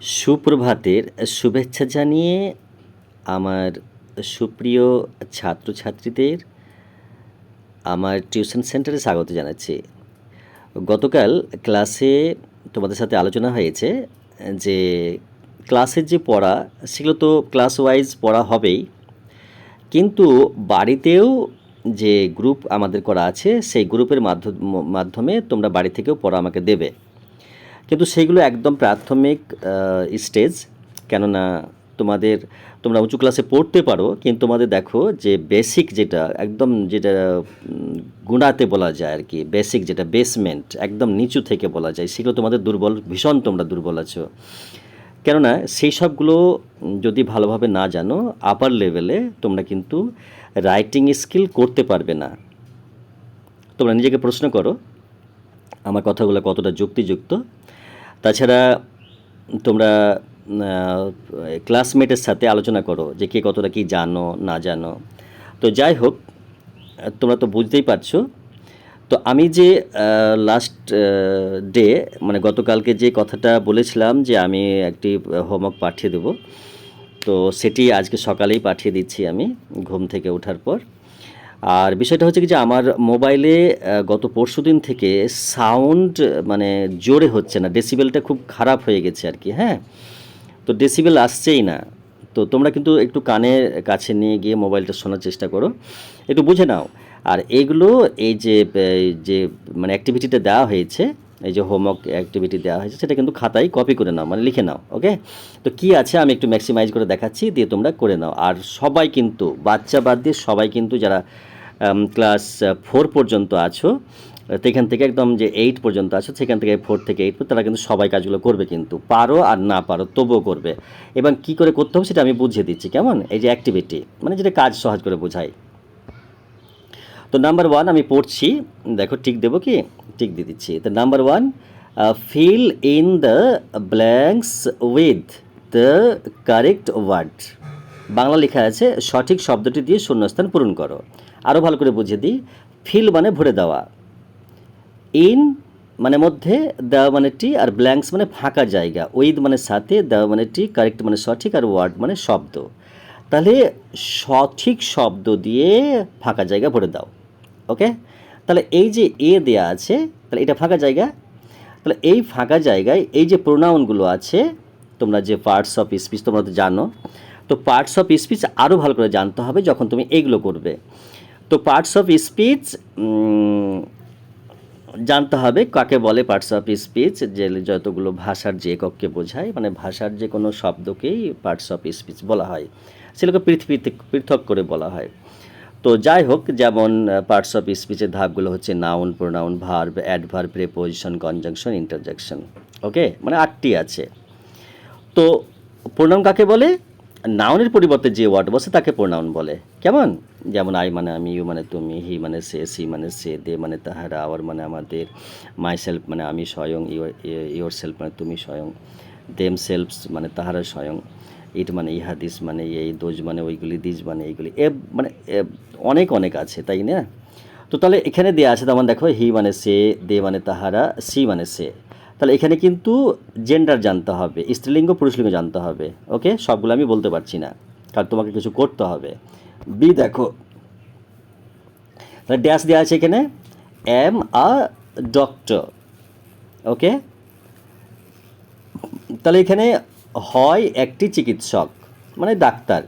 সুপ্রভাতের শুভেচ্ছা জানিয়ে আমার সুপ্রিয় ছাত্রছাত্রীদের আমার টিউশন সেন্টারে স্বাগত জানাচ্ছি। গতকাল ক্লাসে তোমাদের সাথে আলোচনা হয়েছে যে ক্লাসের যে পড়া, সেগুলো তো ক্লাস ওয়াইজ পড়া হবেই। কিন্তু বাড়িতেও যে গ্রুপ আমাদের করা আছে, সেই গ্রুপের মাধ্য- মাধ্যমে তোমরা বাড়ি থেকেও পড়া আমাকে দেবে। কিন্তু সেইগুলো একদম প্রাথমিক স্টেজ কেননা তোমাদের, তোমরা উঁচু ক্লাসে পড়তে পারো, কিন্তু তোমাদের দেখো যে বেসিক যেটা, একদম যেটা গুণাতে বলা যায় আর কি বেসিক যেটা বেসমেন্ট একদম নিচু থেকে বলা যায়, সেগুলো তোমাদের দুর্বল, ভীষণ তোমরা দুর্বল আছো। কেননা সেই সবগুলো যদি ভালোভাবে না জানো আপার লেভেলে তোমরা কিন্তু রাইটিং স্কিল করতে পারবে না। তোমরা নিজেকে প্রশ্ন করো, আমার কথাগুলো কতটা যুক্তিযুক্ত? তাছাড়া তোমরা ক্লাসমেটের সাথে আলোচনা করো যে কে কতটা কি জানো, না জানো। তো যাই হোক, তোমরা তো বুঝতেই পারছ। তো আমি যে লাস্ট ডে মানে গতকালকে যে কথাটা বলেছিলাম যে আমি একটি হোমওয়ার্ক পাঠিয়ে দেবো, তো সেটি আজকে সকালেই পাঠিয়ে দিচ্ছি আমি ঘুম থেকে ওঠার পর। আর বিষয়টা হচ্ছে কি যে আমার মোবাইলে গত পরশু দিন থেকে সাউন্ড মানে জোরে হচ্ছে না, ডেসিবেলটা খুব খারাপ হয়ে গেছে আর কি হ্যাঁ? তো ডেসিবেল আসছেই না। তো তোমরা কিন্তু একটু কানের কাছে নিয়ে গিয়ে মোবাইলটা শোনার চেষ্টা করো। একটু বুঝে নাও। আর এগুলো এই যে যে মানে অ্যাক্টিভিটিটা দেওয়া হয়েছে এই যে হোমওয়ার্ক অ্যাক্টিভিটি দেওয়া হয়েছে, সেটা কিন্তু খাতায় কপি করে নাও মানে লিখে নাও ওকে তো কি আছে আমি একটু ম্যাক্সিমাইজ করে দেখাচ্ছি, দিয়ে তোমরা করে নাও। আর সবাই কিন্তু, বাচ্চা বাদ দিয়ে সবাই কিন্তু যারা ক্লাস ফোর পর্যন্ত আছো, সেখান থেকে একদম যে এইট পর্যন্ত আছো, সেখান থেকে ফোর থেকে এইট তারা কিন্তু সবাই কাজগুলো করবে কিন্তু, পারো আর না পারো, তবুও করবে। এবং কি করে করতে হবে সেটা আমি বুঝিয়ে দিচ্ছি, কেমন? এই যে অ্যাক্টিভিটি মানে যেটা কাজ সহজ করে বোঝাই তো নাম্বার ওয়ান আমি পড়ছি, দেখো ঠিক দেবো কি? টিক দিয়ে দিচ্ছি তো number one fill in the blanks with the correct word Bangla লেখা আছে, সঠিক শব্দটি দিয়ে শূন্যস্থান পূরণ করো। আরও ভালো করে বুঝিয়ে দিই। ফিল মানে ভরে দেওয়া। ইন মানে মধ্যে দেওয়া মানে টি আর ব্ল্যাঙ্কস মানে ফাঁকা জায়গা। উইথ মানে সাথে দেওয়া মানে টি কারেক্ট মানে সঠিক আর ওয়ার্ড মানে শব্দ। তাহলে সঠিক শব্দ দিয়ে ফাঁকা জায়গা ভরে দাও। ওকে তাহলে এই যে এ দেয়া আছে, তাহলে এটা ফাঁকা জায়গা? তাহলে এই ফাঁকা জায়গায় এই যে প্রোনাউনগুলো আছে, তোমরা যে পার্টস অফ স্পিচ তোমরা তো জানো, তো পার্টস অফ স্পিচ আরও ভালো করে জানতে হবে যখন তুমি এইগুলো করবে। তো পার্টস অফ স্পিচ জানতে হবে কাকে বলে পার্টস অফ স্পিচ যে যতগুলো ভাষার যে একককে বোঝায় মানে ভাষার যে কোনো শব্দকেই পার্টস অফ স্পিচ বলা হয়। সেগুলোকে পৃথিবীতে পৃথক করে বলা হয়। তো যাই হোক, যেমন পার্টস অফ স্পিচের ধাপগুলো হচ্ছে noun pronoun verb adverb preposition conjunction interjection okay মানে আটটি আছে। তো প্রোনাউন কাকে বলে? নাউনের পরিবর্তে যে ওয়ার্ড বসে তাকে প্রোনাউন বলে। কেমন? যেমন আই মানে আমি ইউ মানে তুমি হি মানে সে সি মানে সে দে মানে তাহারা আওয়ার মানে আমাদের মাই সেলফ মানে আমি স্বয়ং ইয়োর সেলফ মানে তুমি স্বয়ং দেম সেলফস মানে তাহারা স্বয়ং। ইট মানে ইহা দিস মানে এই দোজ মানে ওইগুলি দিস মানে এইগুলি এ মানে অনেক অনেক আছে, তাই না? তো তাহলে এখানে দেওয়া আছে তেমন দেখো, হি মানে সে, দে মানে তাহারা, সি মানে সে। তাহলে এখানে কিন্তু জেন্ডার জানতে হবে, স্ত্রীলিঙ্গ, পুরুষলিঙ্গ জানতে হবে ওকে সবগুলো আমি বলতে পারছি না, কারণ তোমাকে কিছু করতে হবে। বি দেখো, তাহলে ড্যাশ দেওয়া আছে এখানে, এম আ ডক্টর ওকে তাহলে এখানে হয় একটি চিকিৎসক মানে ডাক্তার।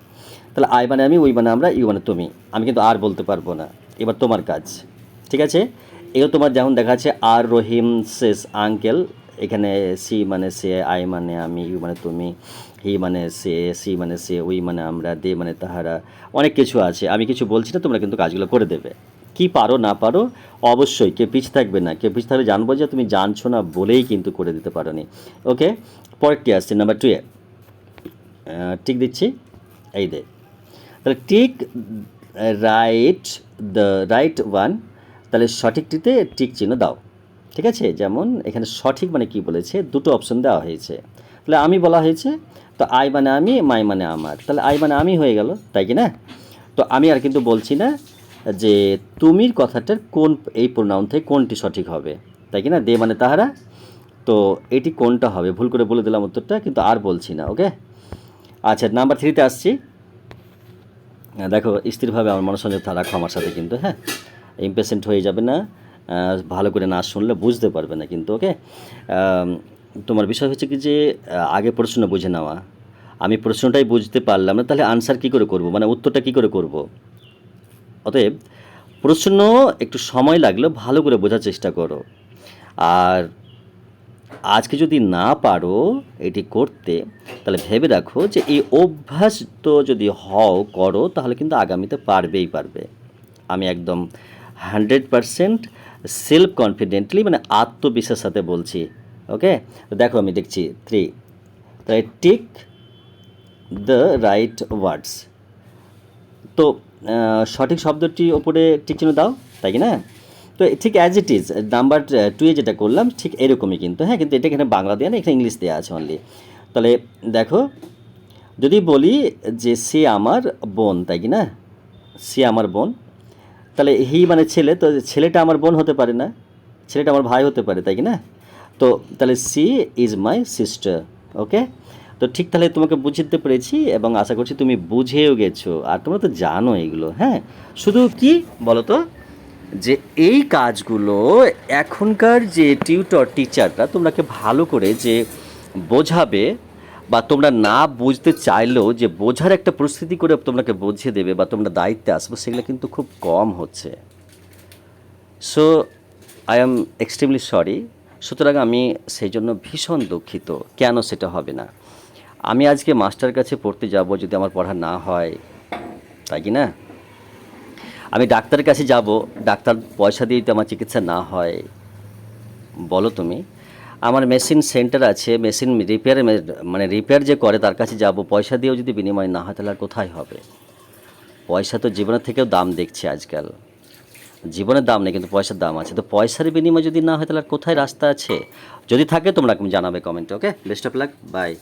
তাহলে আই মানে আমি, ওই মানে আমরা, ইউ মানে তুমি। আমি কিন্তু আর বলতে পারব না। এবার তোমার কাজ। ঠিক আছে? এগুলো তোমার যেমন দেখা যাচ্ছে, আর রহিম শেষ আঙ্কেল, এখানে সি মানে সে, আই মানে আমি, ইউ মানে তুমি। হি মানে সে, সি মানে সে, উই মানে আমরা, দে মানে তাহারা, অনেক কিছু আছে। আমি কিছু বলছি না, তোমরা কিন্তু কাজগুলো করে দেবে। কি পারো, না পারো, অবশ্যই কে পিছ থাকবে না, কে পিছ থাকলে জানব যে তুমি জানছো না বলেই কিন্তু করে দিতে পারো নি ওকে? পরেরটি আসছে, নাম্বার টুয়ে টিক দিচ্ছি। এই দে। তাহলে tick right, the right one, তাহলে সঠিকটিতে টিক চিহ্ন দাও। ঠিক আছে? যেমন এখানে সঠিক মানে কি বলেছে, দুটো অপশন দেওয়া হয়েছে। তাহলে আমি বলা হয়েছে, তো আই মানে আমি, মাই মানে আমার। তাহলে আই মানে আমি হয়ে গেল, তাই কি না? তো আমি আর কিন্তু বলছি না যে তুমির কথাটার কোন এই প্রোনাউন থেকে কোনটি সঠিক হবে, তাই কি না? দে মানে তাহারা। তো এটি কোনটা হবে? ভুল করে বলে দিলাম উত্তরটা, কিন্তু আর বলছি না, ওকে? আচ্ছা নাম্বার থ্রিতে আসছি। দেখো, স্থিরভাবে আমার মনোসংযোগ রাখো আমার সাথে কিন্তু হ্যাঁ? ইম্পেশেন্ট হয়ে যাবে না ভালো করে না শুনলে বুঝতে পারবে না কিন্তু, ওকে? তোমার বিষয় হচ্ছে কি যে আগে প্রশ্ন বুঝে নেওয়া। আমি প্রশ্নটাই বুঝতে পারলাম না, তাহলে আনসার কী করে করব? মানে উত্তরটা কী করে করব? অতএব, প্রশ্ন একটু সময় লাগলেও ভালো করে বোঝার চেষ্টা করো। আর আজকে যদি না পারো এটি করতে, তাহলে ভেবে রাখো যে এই অভ্যাস তো যদি হও, করো, তাহলে কিন্তু আগামীতে পারবেই পারবে। আমি একদম হান্ড্রেড পারসেন্ট সেলফ কনফিডেন্টলি মানে আত্মবিশ্বাসের সাথে বলছি। ওকে দেখো আমি দেখছি থ্রি তাই টিক দ্য রাইট ওয়ার্ডস তো সঠিক শব্দটি ওপরে টিক চিহ্ন দাও, তাই কি না? তো ঠিক অ্যাজ ইট ইজ নাম্বার টুয়ে যেটা করলাম, ঠিক এরকমই কিন্তু হ্যাঁ কিন্তু এটা এখানে বাংলা দেওয়া না, এখানে ইংলিশ দেওয়া আছে অনলি তাহলে দেখো, যদি বলি যে সে আমার বোন, তাই কি না? সে আমার বোন। তাহলে হি মানে ছেলে, তো ছেলেটা আমার বোন হতে পারে না, ছেলেটা আমার ভাই হতে পারে, তাই কি না? তো তাহলে she is my sister okay তো ঠিক তাহলে তোমাকে বুঝতে পেরেছি এবং আশা করছি তুমি বুঝেও গেছো। আর তোমরা তো জানো এগুলো হ্যাঁ? শুধু কি বলো তো যে এই কাজগুলো এখনকার যে টিউটর টিচাররা তোমরাকে ভালো করে যে বোঝাবে বা তোমরা না বুঝতে চাইলেও যে বোঝার একটা পরিস্থিতি করে তোমাকে বুঝিয়ে দেবে বা তোমরা দায়িত্বে আসবে, সেগুলো কিন্তু খুব কম হচ্ছে। So I am extremely sorry সুতরাং আমি সেই জন্য ভীষণ দুঃখিত। কেন সেটা হবে না? আমি আজকে মাস্টার কাছে পড়তে যাব যদি আমার পড়া না হয়। তাই কি না? আমি ডাক্তারের কাছে যাব, ডাক্তার পয়সা দিয়ে আমার চিকিৎসা না হয়। বলো তুমি। আমার মেশিন সেন্টার আছে, মেশিন রিপেয়ার মানে রিপেয়ার যে করে তার কাছে যাব। পয়সা দিয়েও যদি বিনিময় না হয় তাহলে আর কোথায় হবে? পয়সা তো জীবনের থেকেও দাম দেখছে আজকাল। জীবনের দাম নেই, কিন্তু পয়সার দাম আছে। তো পয়সার বিনিময় যদি না হয়, তাহলে কোথায় রাস্তা আছে? যদি থাকে, তোমরা জানাবে কমেন্টে, okay? Best of luck, bye.